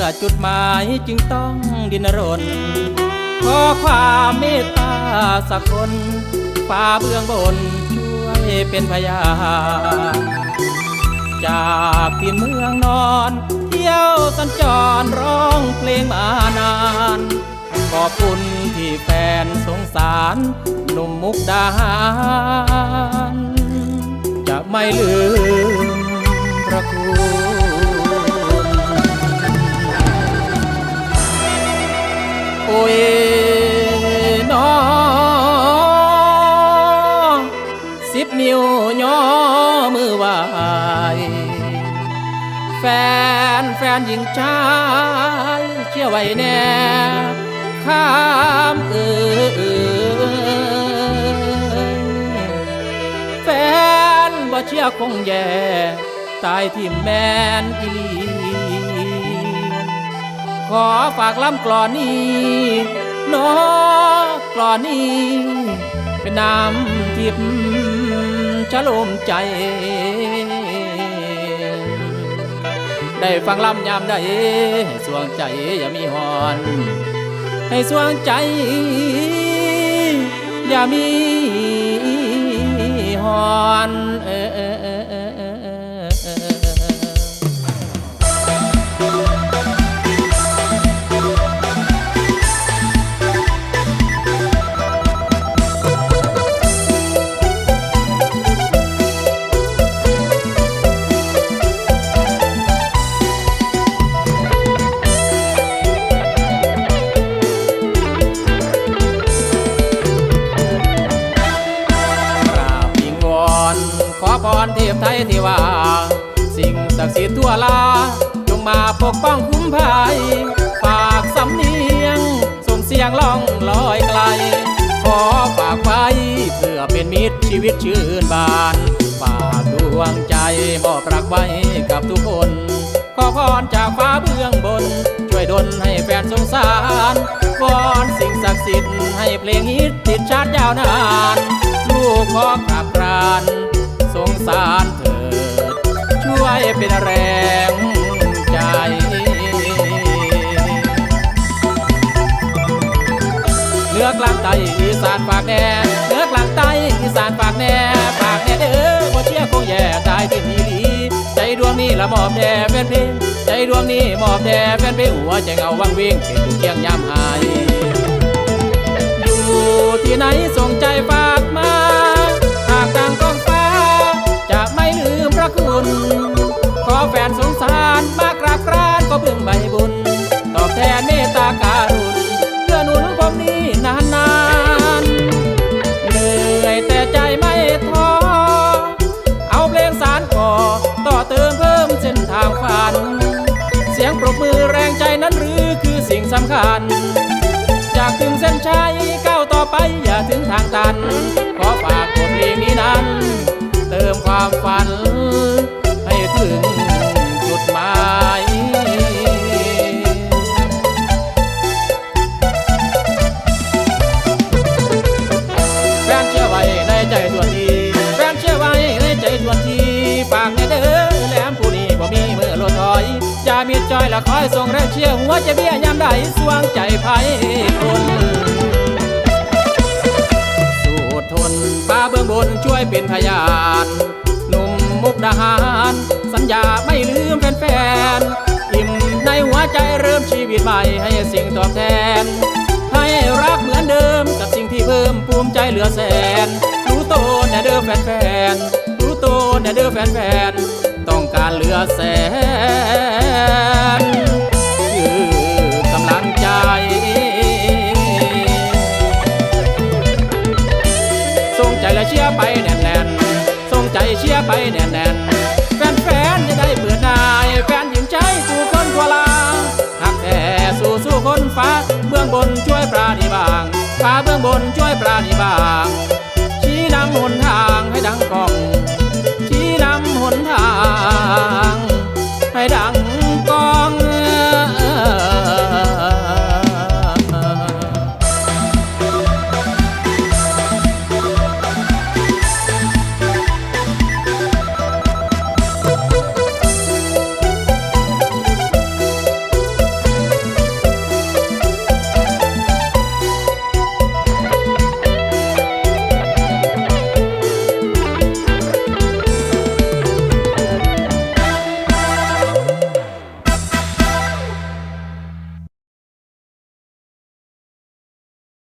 พื่อจุดหมายจึงต้องดินรน ขอความเมตตาสักคนฟ้าเบื้องบนช่วยเป็นพยานจากที่เมืองนอน เที่ยวสัญจรร้องเพลงมานาน ขอบคุณที่แฟนสงสารหนุ่มมุกดาหารจะไม่ลืมพระคุณ วย่อมือไหวแฟนแฟนหญิงชายเชื่อไว้แน่ข้ามเอ่ยแฟนบ่เชื่อคงแย่ตายที่แมนอีลีขอฝากล้ำกลอนนี้น้อกลอนนี้เป็นน้ำทิพย์ ชะโลมใจ ได้ฟังลำยามใดให้สวงใจอย่ามีหอน ให้สวงใจ อย่ามีหอนเออเออเออเอ พไทยที่ว่าสิ่งศักดิ์สิทธิ์ทั่วลาจงมาปกป้องคุ้มภัยฝากสำเนียงส่งเสียงล่องลอยไกล ขอฝากไว้เพื่อเป็นมิตรชีวิตชื่นบาน ฝากดวงใจมอบรักไว้กับทุกคน ขอพรจากฟ้าเบื้องบน ช่วยดลให้แฟนสงสารวอนสิ่งศักดิ์สิทธิ์ให้เพลงฮิตติดชาติยาวนาน ลูกขอกราบกราน สงสารเถิด ช่วยเป็นแรงใจเหนือกลางใต้อีสานฝากแน่เหนือกลางใต้อีสานฝากแน่ฝากแน่เด้อบ่เชื่อคงแย่ตายที่มีดีใจดวงนี้ละมอบแด่แฟนเพลงใจดวงนี้มอบแด่แฟนเพลงหัวใจเงาวังเวงเป็นทุเคียงยามหายอยู่ที่ไหน ริ่มเส้นทางฝัน เสียงปรบมือแรงใจนั้นหรือคือสิ่งสำคัญ จากถึงเส้นชัยก้าวต่อไปอย่าถึงทางตัน ขอฝากบทเพลงนี้นั้น เติมความฝัน จะมีจอยและคอยส่งแรงเชียร์หัวใจเบี้ยยามใดสวงใจไพ่คนสู้อดทนฟ้าเบื้องบนช่วยเป็นพยานหนุ่มมุกดาหาร สัญญาไม่ลืมแฟนๆอิ่มในหัวใจเริ่มชีวิตใหม่ให้สิ่งตอบแทน ให้รักเหมือนเดิมกับสิ่งที่เพิ่มภูมิใจเหลือแสน รู้โตแน่เด้อแฟนๆรู้โตแน่เด้อแฟนๆ ต้องการเหลือแสนคือกำลังใจ ส่งใจและเชียร์ไปแน่นๆ ส่งใจเชียร์ไปแน่นๆ แฟนๆจะได้เบื่อหน่ายแฟนหญิงใจสู่คนทั่วลาหักแต่สู่สู่คนฟ้าเบื้องบนช่วยปราณีบางฟ้าเบื้องบนช่วยปราณีบางชี้นำหนทางให้ดังกอง